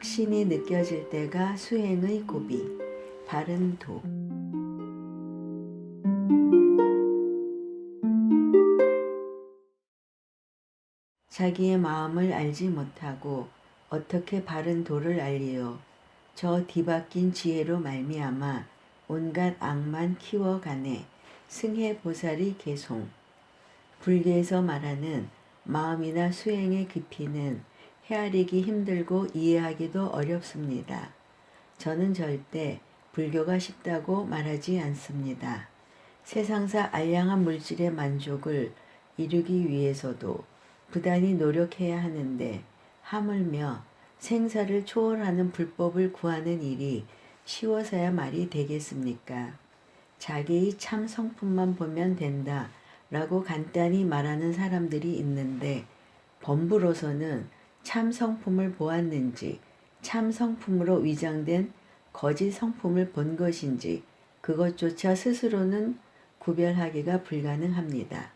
확신이 느껴질 때가 수행의 고비, 바른 도. 자기의 마음을 알지 못하고 어떻게 바른 도를 알리요. 저 뒤바뀐 지혜로 말미암아 온갖 악만 키워가네. 승해 보살이 개송. 불교에서 말하는 마음이나 수행의 깊이는 헤아리기 힘들고 이해하기도 어렵습니다. 저는 절대 불교가 쉽다고 말하지 않습니다. 세상사 알량한 물질의 만족을 이루기 위해서도 부단히 노력해야 하는데 하물며 생사를 초월하는 불법을 구하는 일이 쉬워서야 말이 되겠습니까? 자기의 참 성품만 보면 된다 라고 간단히 말하는 사람들이 있는데 범부로서는 참 성품을 보았는지 참 성품으로 위장된 거짓 성품을 본 것인지 그것조차 스스로는 구별하기가 불가능합니다.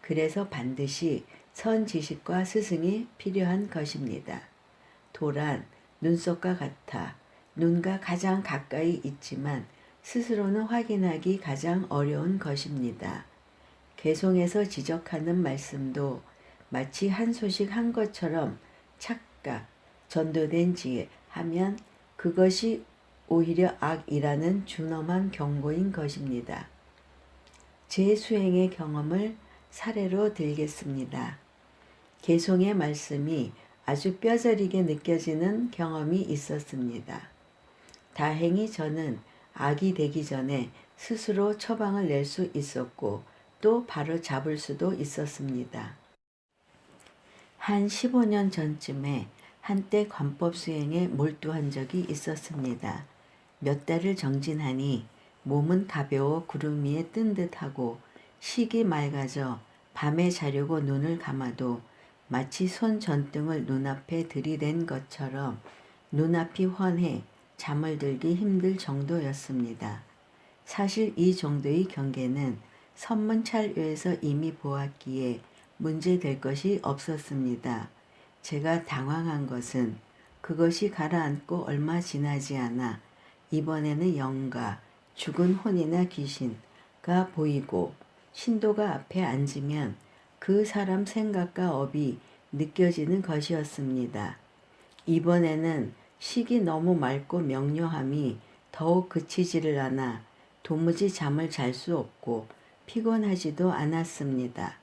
그래서 반드시 선 지식과 스승이 필요한 것입니다. 도란 눈썹과 같아 눈과 가장 가까이 있지만 스스로는 확인하기 가장 어려운 것입니다. 개송에서 지적하는 말씀도 마치 한 소식 한 것처럼 착각, 전도된 지혜 하면 그것이 오히려 악이라는 준엄한 경고인 것입니다. 제 수행의 경험을 사례로 들겠습니다. 개송의 말씀이 아주 뼈저리게 느껴지는 경험이 있었습니다. 다행히 저는 악이 되기 전에 스스로 처방을 낼 수 있었고 또 바로 잡을 수도 있었습니다. 한 15년 전쯤에 한때 관법 수행에 몰두한 적이 있었습니다. 몇 달을 정진하니 몸은 가벼워 구름 위에 뜬 듯하고 식이 맑아져 밤에 자려고 눈을 감아도 마치 손 전등을 눈앞에 들이댄 것처럼 눈앞이 훤해 잠을 들기 힘들 정도였습니다. 사실 이 정도의 경계는 선문찰교에서 이미 보았기에 문제될 것이 없었습니다. 제가 당황한 것은 그것이 가라앉고 얼마 지나지 않아 이번에는 영가, 죽은 혼이나 귀신가 보이고 신도가 앞에 앉으면 그 사람 생각과 업이 느껴지는 것이었습니다. 이번에는 식이 너무 맑고 명료함이 더욱 그치지를 않아 도무지 잠을 잘 수 없고 피곤하지도 않았습니다.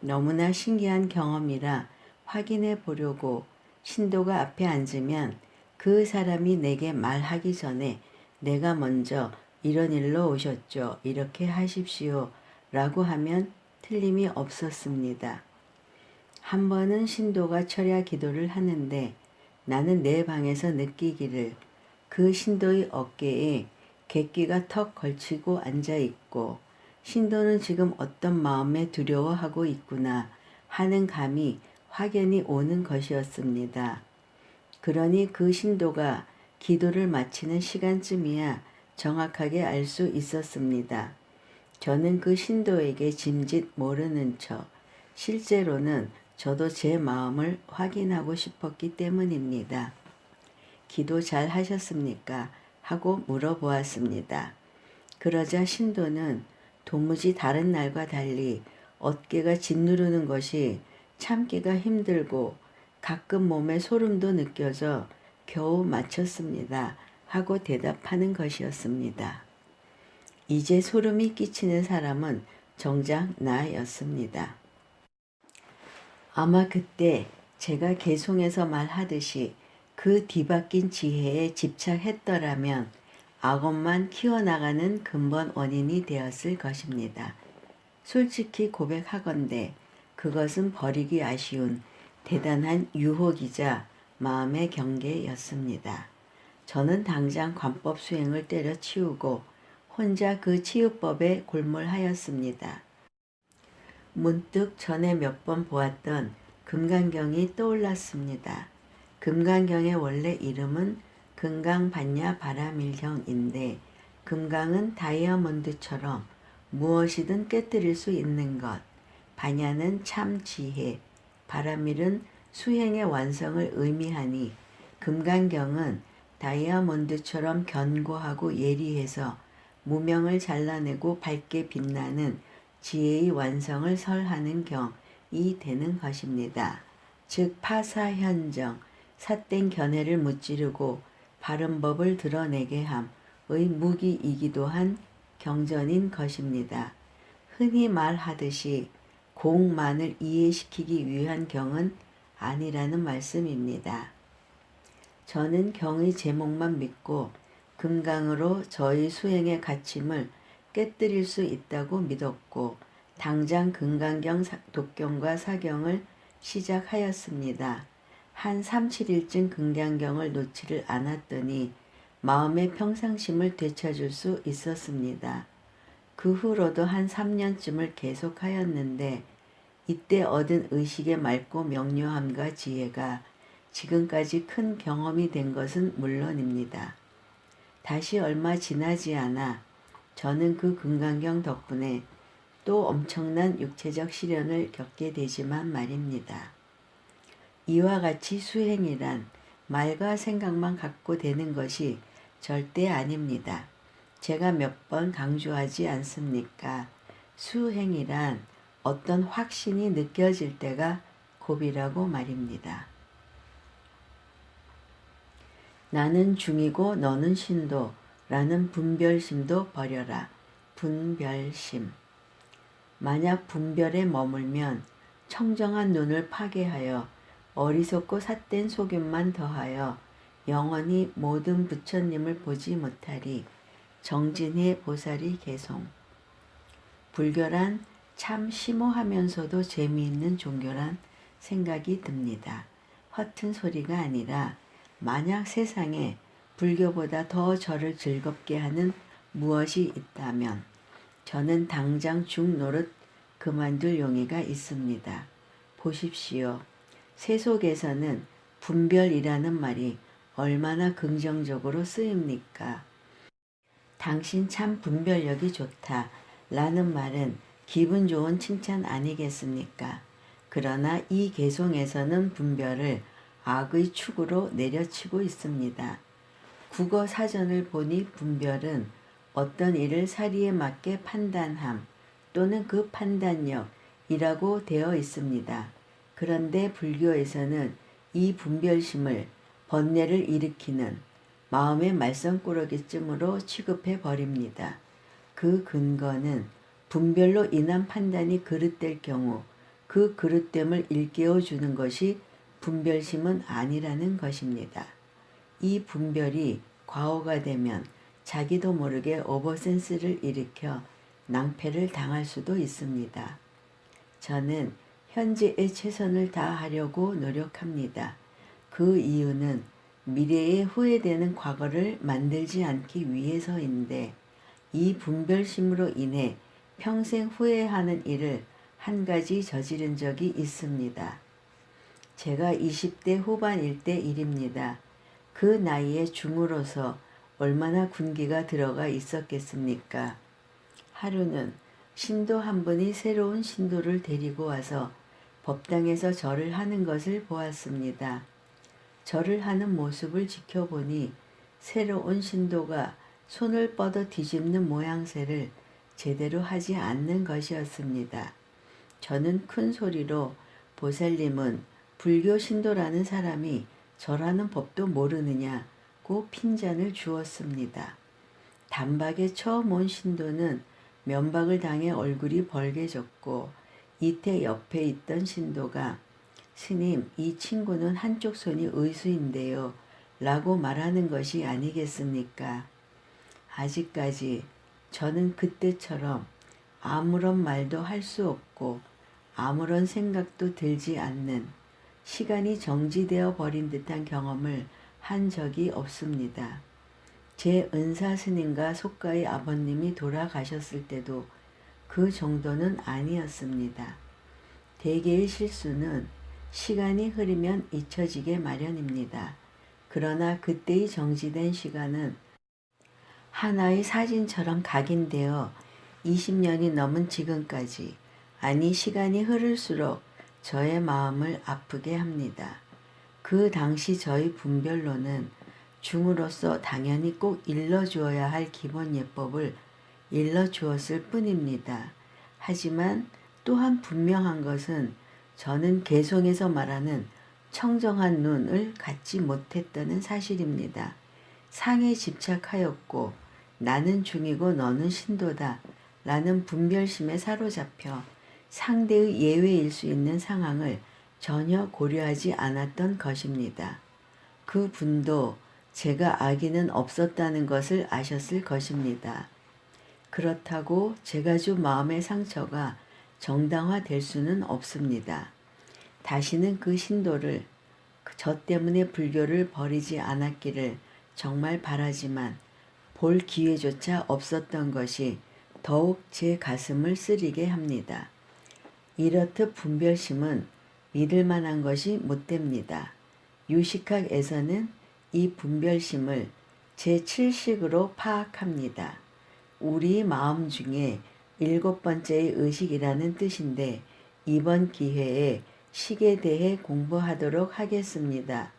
너무나 신기한 경험이라 확인해 보려고 신도가 앞에 앉으면 그 사람이 내게 말하기 전에 내가 먼저 이런 일로 오셨죠. 이렇게 하십시오. 라고 하면 틀림이 없었습니다. 한 번은 신도가 철야 기도를 하는데 나는 내 방에서 느끼기를 그 신도의 어깨에 객기가 턱 걸치고 앉아 있고 신도는 지금 어떤 마음에 두려워하고 있구나 하는 감이 확연히 오는 것이었습니다. 그러니 그 신도가 기도를 마치는 시간쯤이야 정확하게 알 수 있었습니다. 저는 그 신도에게 짐짓 모르는 척 실제로는 저도 제 마음을 확인하고 싶었기 때문입니다. 기도 잘 하셨습니까? 하고 물어보았습니다. 그러자 신도는 도무지 다른 날과 달리 어깨가 짓누르는 것이 참기가 힘들고 가끔 몸에 소름도 느껴져 겨우 마쳤습니다. 하고 대답하는 것이었습니다. 이제 소름이 끼치는 사람은 정작 나였습니다. 아마 그때 제가 개송에서 말하듯이 그 뒤바뀐 지혜에 집착했더라면 악업만 키워나가는 근본 원인이 되었을 것입니다. 솔직히 고백하건대 그것은 버리기 아쉬운 대단한 유혹이자 마음의 경계였습니다. 저는 당장 관법 수행을 때려치우고 혼자 그 치유법에 골몰하였습니다. 문득 전에 몇 번 보았던 금강경이 떠올랐습니다. 금강경의 원래 이름은 금강반야 바라밀경인데 금강은 다이아몬드처럼 무엇이든 깨뜨릴 수 있는 것, 반야는 참 지혜, 바라밀은 수행의 완성을 의미하니 금강경은 다이아몬드처럼 견고하고 예리해서 무명을 잘라내고 밝게 빛나는 지혜의 완성을 설하는 경이 되는 것입니다. 즉 파사현정, 삿된 견해를 무찌르고 바른 법을 드러내게 함의 무기이기도 한 경전인 것입니다. 흔히 말하듯이 공만을 이해시키기 위한 경은 아니라는 말씀입니다. 저는 경의 제목만 믿고 금강으로 저의 수행의 가침을 깨뜨릴 수 있다고 믿었고 당장 금강경 사- 독경과 사경을 시작하였습니다. 한 3, 7일쯤 금강경을 놓지를 않았더니 마음의 평상심을 되찾을 수 있었습니다. 그 후로도 한 3년쯤을 계속하였는데 이때 얻은 의식의 맑고 명료함과 지혜가 지금까지 큰 경험이 된 것은 물론입니다. 다시 얼마 지나지 않아 저는 그 금강경 덕분에 또 엄청난 육체적 시련을 겪게 되지만 말입니다. 이와 같이 수행이란 말과 생각만 갖고 되는 것이 절대 아닙니다. 제가 몇 번 강조하지 않습니까? 수행이란 어떤 확신이 느껴질 때가 고비라고 말입니다. 나는 중이고 너는 신도 라는 분별심도 버려라. 분별심. 만약 분별에 머물면 청정한 눈을 파괴하여 어리석고 삿된 속임만 더하여 영원히 모든 부처님을 보지 못하리. 정진의 보살이 개송. 불교란 참 심오하면서도 재미있는 종교란 생각이 듭니다. 허튼 소리가 아니라 만약 세상에 불교보다 더 저를 즐겁게 하는 무엇이 있다면 저는 당장 죽노릇 그만둘 용의가 있습니다. 보십시오. 세속에서는 분별이라는 말이 얼마나 긍정적으로 쓰입니까? 당신 참 분별력이 좋다. 라는 말은 기분 좋은 칭찬 아니겠습니까? 그러나 이 개송에서는 분별을 악의 축으로 내려치고 있습니다. 국어 사전을 보니 분별은 어떤 일을 사리에 맞게 판단함 또는 그 판단력이라고 되어 있습니다. 그런데 불교에서는 이 분별심을 번뇌를 일으키는 마음의 말썽꾸러기쯤으로 취급해 버립니다. 그 근거는 분별로 인한 판단이 그릇될 경우 그 그릇됨을 일깨워 주는 것이 분별심은 아니라는 것입니다. 이 분별이 과오가 되면 자기도 모르게 오버센스를 일으켜 낭패를 당할 수도 있습니다. 저는 현재의 최선을 다하려고 노력합니다. 그 이유는 미래에 후회되는 과거를 만들지 않기 위해서인데 이 분별심으로 인해 평생 후회하는 일을 한 가지 저지른 적이 있습니다. 제가 20대 후반일 때 일입니다. 그 나이에 중으로서 얼마나 군기가 들어가 있었겠습니까? 하루는 신도 한 분이 새로운 신도를 데리고 와서 법당에서 절을 하는 것을 보았습니다. 절을 하는 모습을 지켜보니 새로운 신도가 손을 뻗어 뒤집는 모양새를 제대로 하지 않는 것이었습니다. 저는 큰 소리로 보살님은 불교 신도라는 사람이 절하는 법도 모르느냐고 핀잔을 주었습니다. 단박에 처음 온 신도는 면박을 당해 얼굴이 벌개졌고 이태 옆에 있던 신도가 스님, 이 친구는 한쪽 손이 의수인데요. 라고 말하는 것이 아니겠습니까? 아직까지 저는 그때처럼 아무런 말도 할 수 없고 아무런 생각도 들지 않는 시간이 정지되어 버린 듯한 경험을 한 적이 없습니다. 제 은사 스님과 속가의 아버님이 돌아가셨을 때도 그 정도는 아니었습니다. 대개의 실수는 시간이 흐르면 잊혀지게 마련입니다. 그러나 그때의 정지된 시간은 하나의 사진처럼 각인되어 20년이 넘은 지금까지, 아니 시간이 흐를수록 저의 마음을 아프게 합니다. 그 당시 저희 분별로는 중으로서 당연히 꼭 일러주어야 할 기본 예법을 일러 주었을 뿐입니다. 하지만 또한 분명한 것은 저는 개성에서 말하는 청정한 눈을 갖지 못했다는 사실입니다. 상에 집착하였고 나는 중이고 너는 신도다 라는 분별심에 사로잡혀 상대의 예외일 수 있는 상황을 전혀 고려하지 않았던 것입니다. 그 분도 제가 악의는 없었다는 것을 아셨을 것입니다. 그렇다고 제가 준 마음의 상처가 정당화될 수는 없습니다. 다시는 그 신도를 그저 때문에 불교를 버리지 않았기를 정말 바라지만 볼 기회조차 없었던 것이 더욱 제 가슴을 쓰리게 합니다. 이렇듯 분별심은 믿을 만한 것이 못 됩니다. 유식학에서는 이 분별심을 제7식으로 파악합니다. 우리 마음 중에 일곱 번째의 의식이라는 뜻인데 이번 기회에 식에 대해 공부하도록 하겠습니다.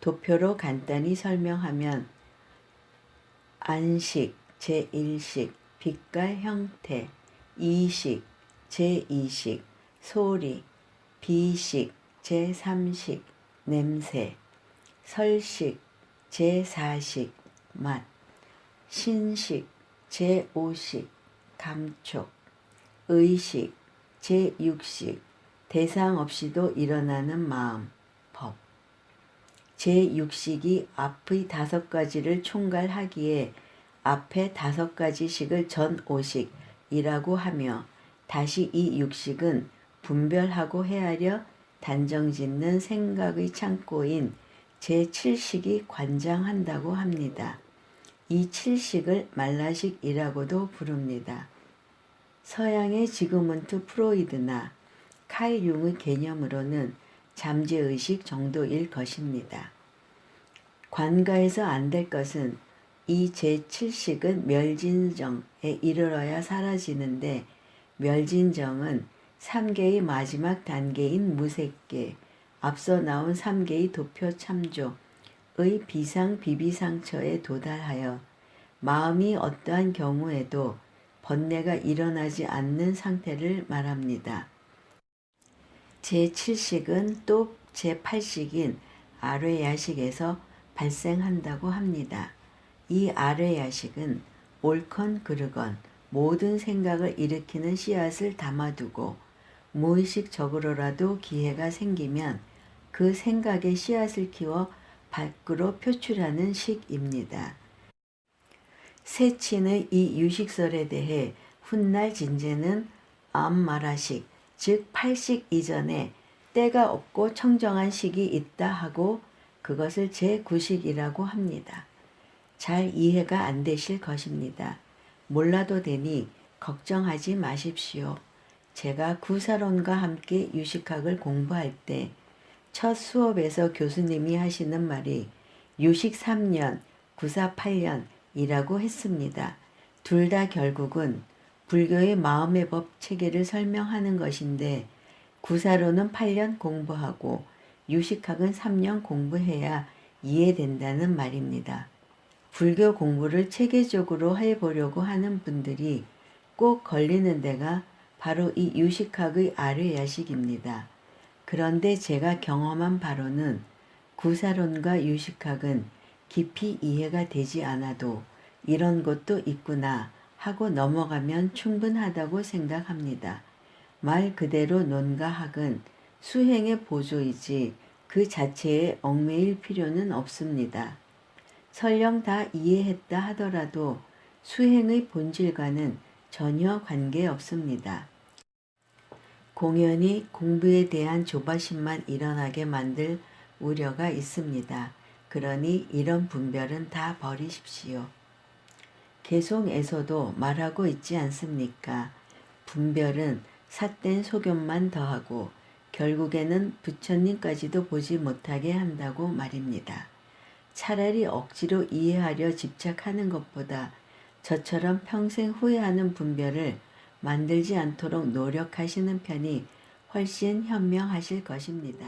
도표로 간단히 설명하면 안식 제1식, 빛깔 형태, 이식 제2식, 소리, 비식 제3식, 냄새, 설식 제4식, 맛, 신식 제5식, 감촉, 의식 제6식, 대상 없이도 일어나는 마음, 법. 제6식이 앞의 다섯 가지를 총괄하기에 앞에 다섯 가지 식을 전오식이라고 하며 다시 이 육식은 분별하고 헤아려 단정짓는 생각의 창고인 제7식이 관장한다고 합니다. 이 칠식을 말라식이라고도 부릅니다. 서양의 지그문트 프로이드나 칼 융의 개념으로는 잠재의식 정도일 것입니다. 관가에서 안 될 것은 이 제7식은 멸진정에 이르러야 사라지는데 멸진정은 3개의 마지막 단계인 무색계, 앞서 나온 3개의 도표 참조 의 비상 비비상처에 도달하여 마음이 어떠한 경우에도 번뇌가 일어나지 않는 상태를 말합니다. 제7식은 또 제8식인 아뢰야식에서 발생한다고 합니다. 이 아뢰야식은 옳건 그르건 모든 생각을 일으키는 씨앗을 담아두고 무의식적으로라도 기회가 생기면 그 생각의 씨앗을 키워 밖으로 표출하는 식입니다. 세친의 이 유식설에 대해 훗날 진제는 암마라식, 즉 팔식 이전에 때가 없고 청정한 식이 있다 하고 그것을 제9식이라고 합니다. 잘 이해가 안 되실 것입니다. 몰라도 되니 걱정하지 마십시오. 제가 구사론과 함께 유식학을 공부할 때 첫 수업에서 교수님이 하시는 말이 유식 3년, 구사 8년이라고 했습니다. 둘 다 결국은 불교의 마음의 법 체계를 설명하는 것인데 구사로는 8년 공부하고 유식학은 3년 공부해야 이해된다는 말입니다. 불교 공부를 체계적으로 해보려고 하는 분들이 꼭 걸리는 데가 바로 이 유식학의 아뢰야식입니다. 그런데 제가 경험한 바로는 구사론과 유식학은 깊이 이해가 되지 않아도 이런 것도 있구나 하고 넘어가면 충분하다고 생각합니다. 말 그대로 논과 학은 수행의 보조이지 그 자체에 얽매일 필요는 없습니다. 설령 다 이해했다 하더라도 수행의 본질과는 전혀 관계없습니다. 공연히 공부에 대한 조바심만 일어나게 만들 우려가 있습니다. 그러니 이런 분별은 다 버리십시오. 개송에서도 말하고 있지 않습니까? 분별은 삿된 소견만 더하고 결국에는 부처님까지도 보지 못하게 한다고 말입니다. 차라리 억지로 이해하려 집착하는 것보다 저처럼 평생 후회하는 분별을 만들지 않도록 노력하시는 편이 훨씬 현명하실 것입니다.